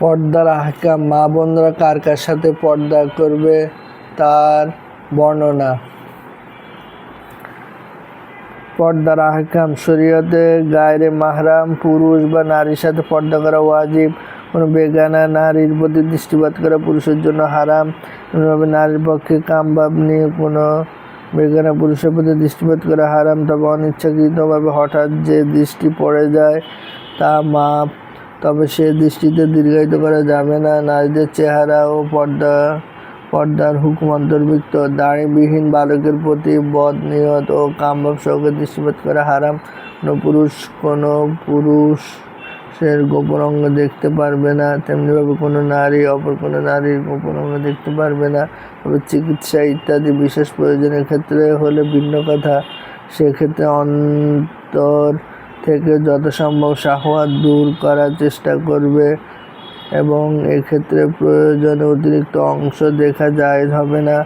পর্দার আহকাম মা বোনরা কার কার সাথে পর্দা করবে তার বর্ণনা। পর্দার আহকাম শরীয়তে গায়রে মাহরাম, পুরুষ বা নারীর সাথে পর্দা করা ওয়াজিব। কোনো বেগানা নারীর প্রতি দৃষ্টিপাত করা পুরুষের জন্য হারাম। কোনোভাবে নারীর পক্ষে কামবাব নিয়ে কোনো বেগানা পুরুষের প্রতি দৃষ্টিপাত করা হারাম, তবে অনিচ্ছাকৃতভাবে হঠাৎ যে দৃষ্টি পড়ে যায় তা মাপ তবে সে দৃষ্টিতে দীর্ঘায়িত করা যাবে না নারীদের চেহারা ও পর্দা, পর্দার হুকুম অন্তর্ভুক্ত। দাড়িবিহীন বালকের প্রতি বদ, নিয়ত ও কামভাব সহকে দৃষ্টিপাত করা, হারাম কোনো পুরুষ, কোনো পুরুষের গোপন অঙ্গ দেখতে পারবে না। তেমনিভাবে কোনো নারী, অপর কোনো নারীর গোপন অঙ্গ দেখতে পারবে না। তবে চিকিৎসা ইত্যাদি বিশেষ প্রয়োজনের ক্ষেত্রে হলে ভিন্ন কথা। সেক্ষেত্রে অন্তর থেকে যত সম্ভব শাহওয়াত দূর করার চেষ্টা করবে এবং এক্ষেত্রে প্রয়োজনে অতিরিক্ত অংশ দেখা যায় হবে না।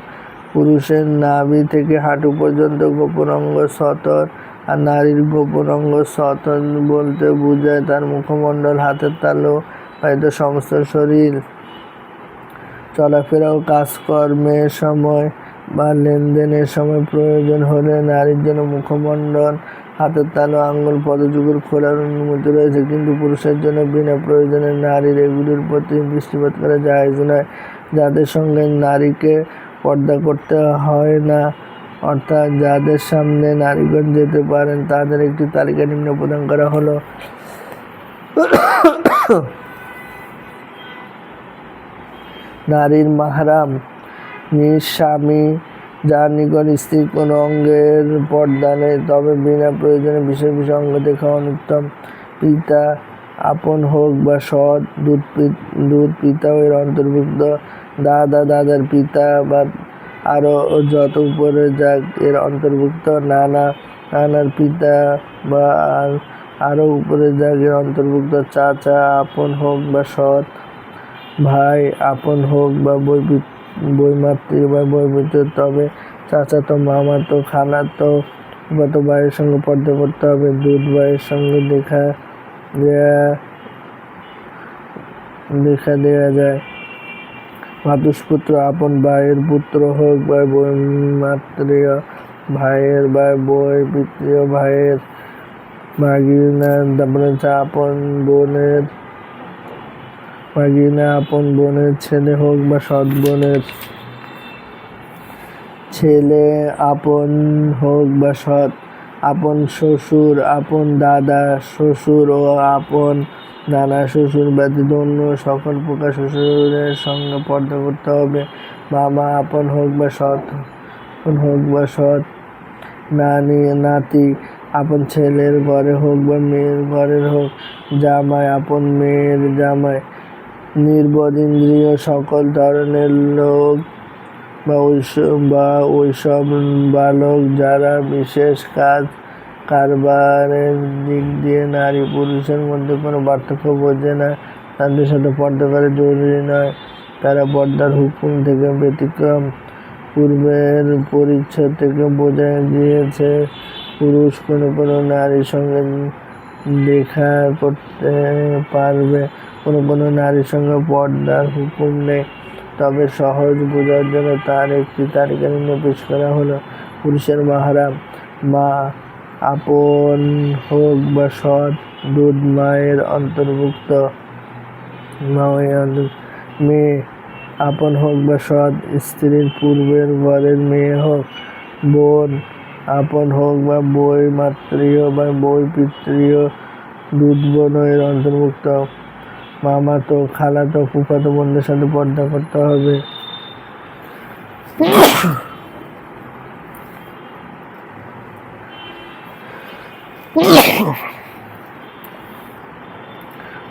পুরুষের নাভি থেকে হাঁটু পর্যন্ত গোপন অঙ্গ সতর আর নারীর গোপন অঙ্গ সতর বলতে বোঝায় তার মুখমণ্ডল, হাতের তালু হয়তো সমস্ত শরীর। চলাফেরা ও কাজকর্মের সময় বা লেনদেনের সময় প্রয়োজন হলে নারীর জন্য মুখমণ্ডল হাতের তালু আঙ্গুল পদযুগের খোলার অনুমতি রয়েছে, কিন্তু পুরুষের জন্য বিনা প্রয়োজনে নারীর এগুলির প্রতি দৃষ্টিপাত করা যায় নয় যাদের সঙ্গে নারীকে পর্দা করতে হয় না, অর্থাৎ যাদের সামনে নারীগণ যেতে পারেন, তাদের একটি তালিকা নিম্ন প্রদান করা হলো। নারীর মাহারাম নিজ স্বামী যার নিকট স্ত্রীর কোনো অঙ্গের পর্দা নেই, তবে বিনা প্রয়োজনে বিশেষ বিশেষ অঙ্গ দেখা অনুত্তম। পিতা আপন হোক বা সৎ, দুধ দুধ পিতাও এর অন্তর্ভুক্ত। দাদা দাদার পিতা বা আরও যত উপরে যাক, এর অন্তর্ভুক্ত। নানা, নানার পিতা বা আর- আরও উপরে যাক, এর অন্তর্ভুক্ত। চাচা আপন হোক বা সৎ, ভাই আপন হোক বা বই বইমাতৃ বা বইমিত্র তবে চাচাতো মামাতো খালাতো গত ভাইয়ের সঙ্গে পর্দা করতে হবে, দুধ ভাইয়ের সঙ্গে দেখা দেয়া, দেখা দেওয়া যায়। মাতুষপুত্র আপন ভাইয়ের পুত্র হোক বা বইমাত্রীয় ভাইয়ের বা বই পিতৃয় ভাইয়ের ভাগিনা, তারপরে হচ্ছে আপন বোনের ভাগিনা আপন বোনের ছেলে হোক বা সৎ বোনের ছেলে, আপন হোক বা সৎ, আপন শ্বশুর, আপন দাদা শ্বশুর ও আপন নানা শ্বশুর ব্যতীত অন্য সকল প্রকার শ্বশুরের সঙ্গে পর্দা করতে হবে। মামা আপন হোক বা সৎ, আপন হোক বা সৎ, নানি, নাতি, আপন ছেলের ঘরে হোক বা মেয়ের ঘরের হোক, জামাই, আপন মেয়ের জামাই নির্বোধ ইন্দ্রিয় সকল ধরনের লোক বা ওইসব বালক যারা বিশেষ কাজ কারবারের দিক দিয়ে নারী পুরুষের মধ্যে কোনো পার্থক্য বোঝে না, তাদের সাথে পর্দা করা জরুরি নয়। তারা পর্দার হুকুম থেকে ব্যতিক্রম। পূর্বের পরিচ্ছদ থেকে বোঝা গিয়েছে, পুরুষ কোনো কোনো নারীর সঙ্গে দেখা করতে পারবে। কোনো কোনো নারীর সঙ্গে পর্দার হুকুম নেই। তবে সহজ বোঝার জন্য তার একটি তালিকা নিম্ন পেশ করা হলো। পুরুষের মাহারাম, মা, আপন হোক বা সৎ, দুধ মায়ের অন্তর্ভুক্ত। মেয়ে, আপন হোক বা সৎ, স্ত্রীর পূর্বের ঘরের মেয়ে হোক, বোন আপন হোক বা বই মাতৃয় বা বই পিতৃয় দুধ বোন এর অন্তর্ভুক্ত তো খালাতো ফুফাতো বোনদের সাথে পর্দা করতে হবে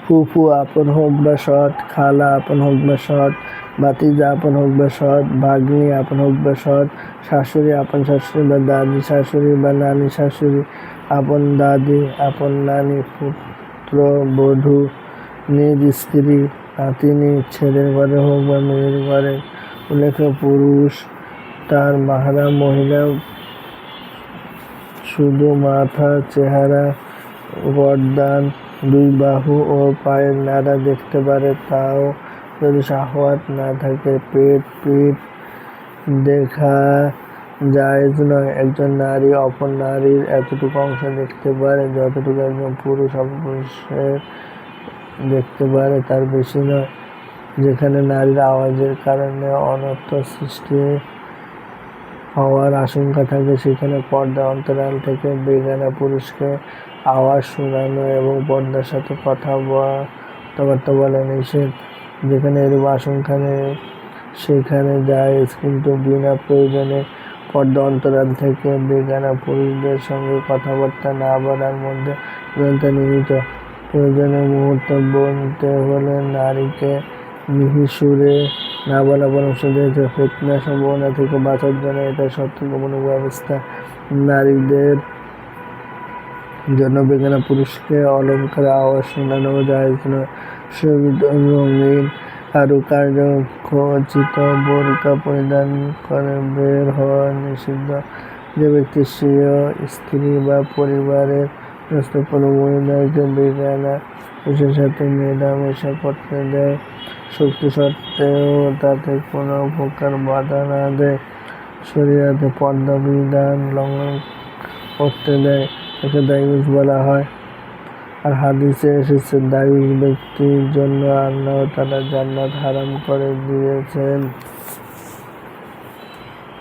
ফুফু আপন হোক বা সৎ, খালা আপন হোক বা সৎ, ভাতিজা আপন হোক বা সৎ, ভাগ্নি আপন হোক বা সৎ, শাশুড়ি আপন শাশুড়ি বা দাদি শাশুড়ি বা নানি শাশুড়ি আপন দাদি আপন নানি, পুত্র, বধূ, নিজ স্ত্রী, নাতিনি, ছেলের ঘরে হোক বা মেয়ের ঘরে। উল্লেখ্য, পুরুষ, তার মাহারা মহিলা, শুধু মাথা, চেহারা, গরদান দুই বাহু ও পায়ের নাড়া দেখতে পারে, তাও যদি শাহওয়াত না থাকে পেট পিঠ দেখা জায়েজ নয় একজন নারী অপর নারীর এতটুকু অংশ দেখতে পারে, যতটুকু একজন পুরুষ অপর পুরুষের দেখতে পারে, তার বেশি নয়। যেখানে নারীর আওয়াজের কারণে অনর্থ সৃষ্টি হওয়ার আশঙ্কা থাকে, সেখানে পর্দা অন্তরাল থেকে বেগানা পুরুষকে আওয়াজ শোনানো এবং পর্দার সাথে কথা কথাবার্তা বলা নিষেধ। যেখানে এরূপ আশঙ্কা নেই, সেখানে যায় কিন্তু বিনা প্রয়োজনে পর্দা অন্তরাল থেকে বেগানা পুরুষদের সঙ্গে কথাবার্তা না বলার মধ্যে গ্রন্থে নিহিত। প্রয়োজনে মুহূর্তে বলতে হলে নারীকে মিহি সুরে না বলা পরামর্শ দিয়েছে ফিতনা সম্ভাবনা থেকে বাঁচার জন্য এটা সতর্কমূলক ব্যবস্থা। নারীদের জন্য বেগানা পুরুষকে অলঙ্কার আওয়াজ শোনানো যায় সবিত রঙিন কারুকার্য খচিত বোরকা পরিধান করে বের হওয়া নিষিদ্ধ। যে ব্যক্তি স্বীয় স্ত্রী বা পরিবারের কোনো মহিলাকে বেগানা পুরুষের সাথে মেলামেশা করতে দেয় শক্তি সত্ত্বেও তাতে কোনো প্রকার বাধা না দেয়। শরীয়তে পর্দা বিধান লঙ্ঘন করতে দেয়, তাকে দায়ুস বলা হয়। আর হাদিসে এসেছে, দায়ুস ব্যক্তির জন্য আল্লাহ তারা জান্নাত হারাম করে দিয়েছেন।